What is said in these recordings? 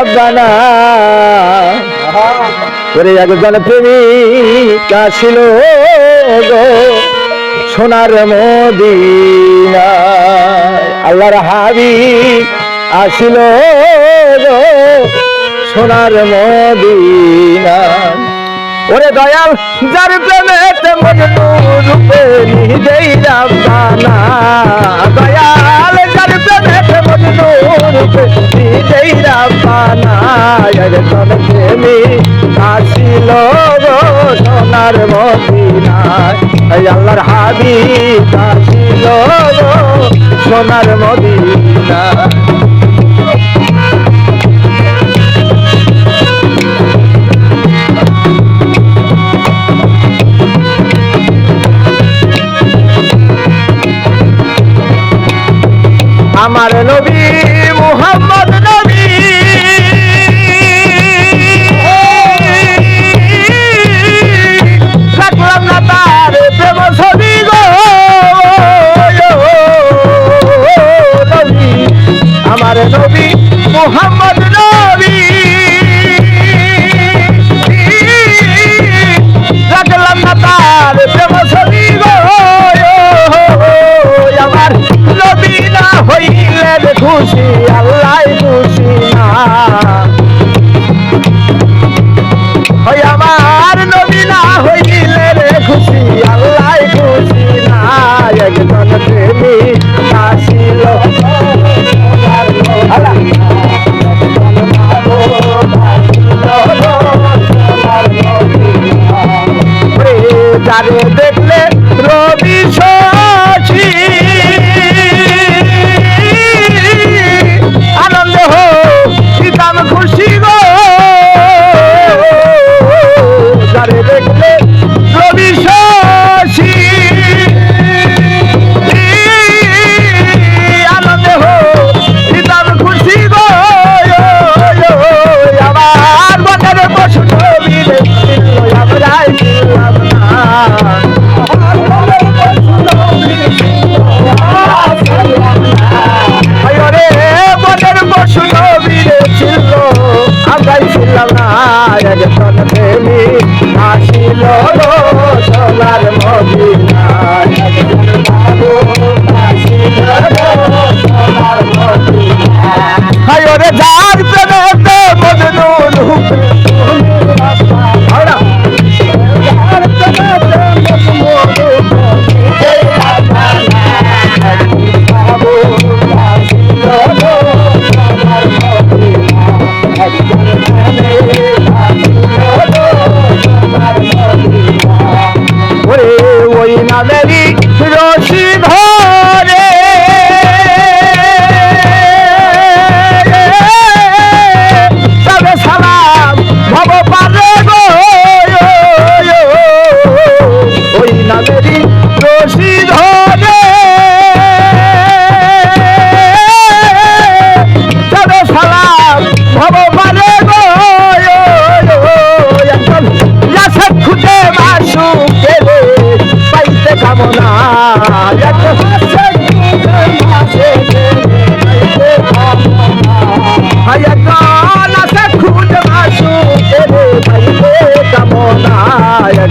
রাব্বানা একজন প্রেমিকা গো, সোনার মদিনা। আল্লাহর হাবি আসিল সোনার মদিনা। ওরে দয়াল, যার প্রেমেতে মজনু রূপে নিজেই দয়াল, যার প্রেমেতে মজনু রূপে নিজেই প্রেমী আসিল সোনার মদিনা এই আল্লাহর হাবিব আসিল সোনার আমার নবী মুহাম্মদ নবী নবী মুহাম্মদ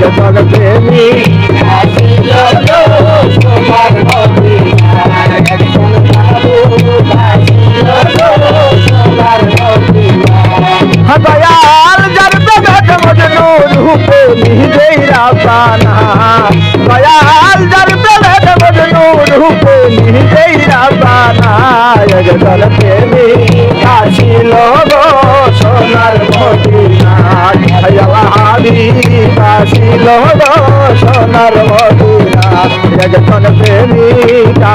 একজন প্রেমী তোমার তোমার দয়াল যার বেগত মজনু রূপে নিজেই রাবানা দয়াল যার বেগত মজনু রূপে নিজেই রাবানা একজন প্রেমী গো সোনার মদিনা। আসিল সোনার মদিনা। একজন প্রেমিকা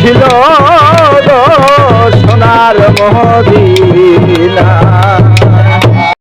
ছিল সোনার মদিনা।